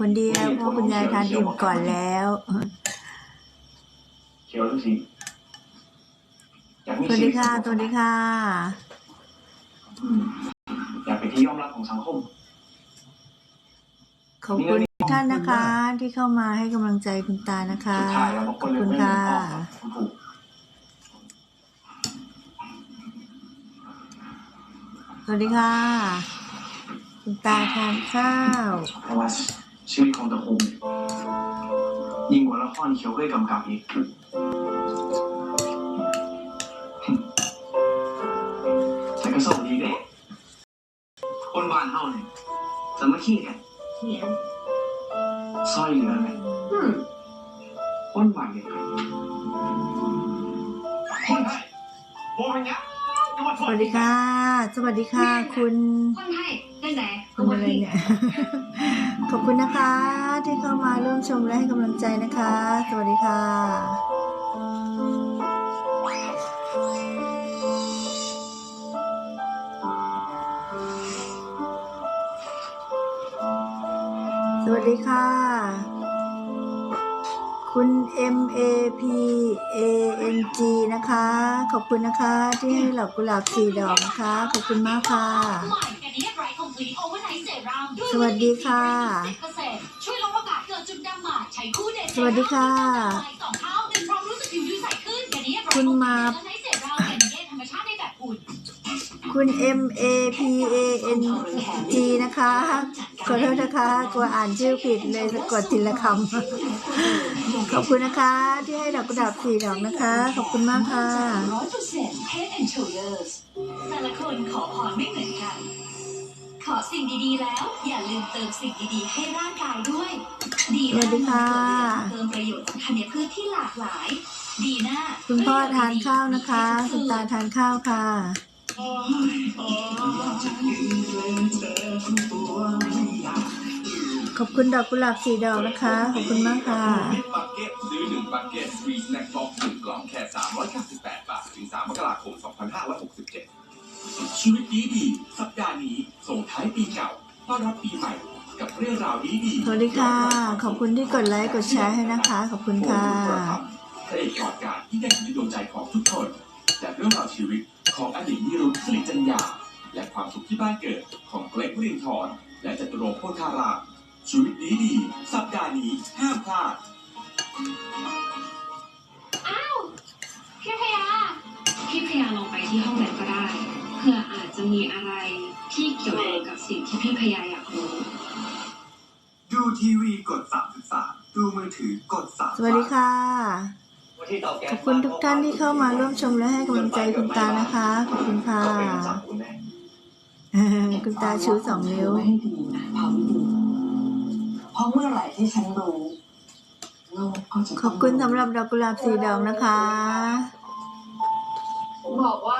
คนเดียวเพราะคุณยายทานอิ่มก่อนแล้วเขียวทุกสีอยากมีสวัสชีดีวิตค่ะสวัสดีค่ะอยากเป็นที่ยอมรับของสังคมขอบคุณทุกท่านนะคะ ที่เข้ามาให้กำลังใจคุณตานะคะสุดท้ายแล้วบางขคอนบเลยคุณไม่ค่ะออกคุณถูกสวัสดีค่ะ คุณตาทานข้าวเพราะว่า ชีวิตของตะคุมยิ่งกว่าละครเขียวเคยกำกับอีกแต่ก็โชคดีเด้คนบ้านเฮาเนี่ยสามัคคีกันเนี่ยซอยเหลือกันอืมคนบ้านเดียวกันคนไทยโบเป็นยังจังหวัดสวัสดีค่ะ สวัสดีค่ะ คุณคนไทย ได้ไหนคุณอะไรเนี่ยขอบคุณนะคะ ที่เข้ามาร่วมชมและให้กำลังใจนะคะ สวัสดีค่ะสวัสดีค่ะ คุณ M A P A N G นะคะ ขอบคุณนะคะ ที่ให้เหล่ากุหลาบสีดอกนะคะ ขอบคุณมากค่ะ ใหม่กันนี้ไรคอมพลีทโอเวอร์ไนท์เซรั่มสวัสดีค่ะช่วยลดโอกาสเกิดจุดดำหมาดใช้คู่เด็ดสวัสดีค่ะสองเท่าเป็นพร้อมรู้สึกผิวดูใสขึ้นกันนี้คุณมาไนท์เซรั่มกันนี้ธรรมชาติในแบบอุ่น คุณ M A P A N G นะคะ ขอโทษนะคะ กลัวอ่านชื่อผิดเลยสะกดทีละคำ ขอบคุณนะคะ ที่ให้ดอกกุหลาบสีดอกนะคะ ขอบคุณมากค่ะ ร้อยเปอร์เซ็นต์ Head and Shoulders แต่ละคนขอพรไม่เหมือนกัน ขอสิ่งดีๆแล้ว อย่าลืมเติมสิ่งดีๆให้ร่างกายด้วย ดีสวัสดีค่ะ เติมประโยชน์ของธัญพืชที่หลากหลาย ดีหน้าคุณพ่อทานข้าวนะคะคุณตาทานข้าวค่ะขอบคุณดอกกุหลาบสีดอกนะคะ ขอบคุณมากค่ะ ต้อนรับปีใหม่กับเรื่องราวดีดีๆสวัสดีค่ะ ขอบคุณที่กดไลค์กดแชร์ให้นะคะ ขอบคุณค่ะพระเอกกอดการที่ได้อยู่ในดวงใจของทุกคนจากเรื่องราวชีวิตของอดีตนิรุตสิริจัญญา และความสุขที่บ้านเกิดของเกรกวรินทร์และจตุรงค์โพธารามชีวิตดีดีๆสัปดาห์นี้ห้ อาจจะมีอะไรที่เกี่ยวข้องกับสิ่งที่พี่พยาอยากรู้ ดูทีวีกด33ดูมือถือกด3สวัสดีค่ะ ขอบคุณทุกท่านที่เข้ามาร่วมชมและให้กำลังใจคุณตานะคะ ขอบคุณค่ะก็เป็นคำสั่งคุณแน่คุณตาชูสองนิ้วให้ดีนะพาวิดีเพราะเมื่อไหร่ที่ฉันรู้โลกก็จะขอบคุณสำหรับดอกกุหลาบสีดอกนะคะ บอกว่า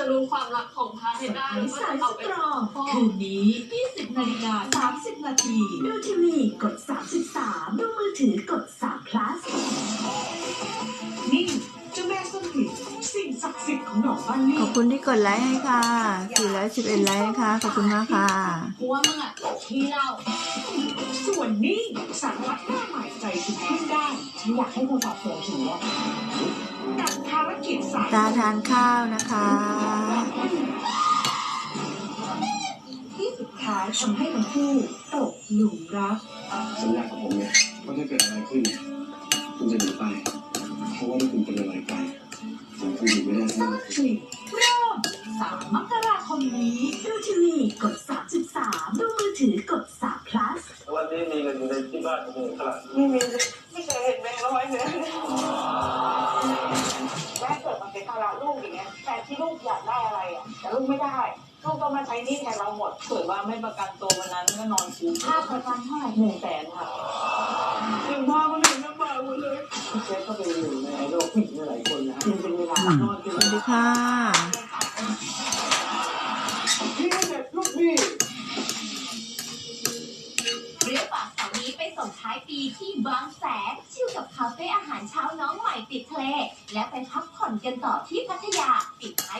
จะรู้ความรักของพระให้ได้ว่าจะเอาไปพ่อคืนนี้ 20นาฬิกา30 นาทีดูทีวีกด 33 ดูมือถือกด3 plus นี่เจ้าแม่ส้มหลินสิ่งศักดิ์สิทธิ์ของหนองบ้านเลี่ขอบคุณที่กดไลค์ให้ค่ะ411ไลค์นะคะ ขอบคุณมากค่ะกูว่ามึงอะที่เราส่วนนี้สารวัตรหน้าใหม่ใจถึงขึ้นได้ฉันอยากให้เธอสอบสวนผีอะ ตาทานข้าวนะคะที่สุดท้ายทำให้ทั้งคู่ตกหลุมรัก สัญญากับผมเนี่ยว่าถ้าเกิดอะไรขึ้น คุณจะหนีไป เพราะว่าถ้าคุณเป็นอะไรไปผมคงอยู่ไม่ได้สแน่ร้างคลิปเริ่ม3มกราคมนี้ ดูทีวีกด 33 ดูมือถือกด ต้องมาใช้หนี้แทนเราหมดเกิดว่าไม่ประกันตัววันนั้นก็นอนคุกค่าประกันเท่าไหร่หนึ่งแสนค่ะถึงพามันถึงลำบากหมดเลยพี่เจ๊ก็เป็นหนึ่งในโลกผู้หญิงหลายคนนะจริงเป็นเวลานอนสวัสดีค่ะพี่เด็กลูกพี่เรียกปากเสาร์นี้ไปส่งท้ายปีที่บางแสนชิลกับคาเฟ่อาหารเช้าน้องใหม่ติดทะเลและไปพักผ่อนกันต่อที่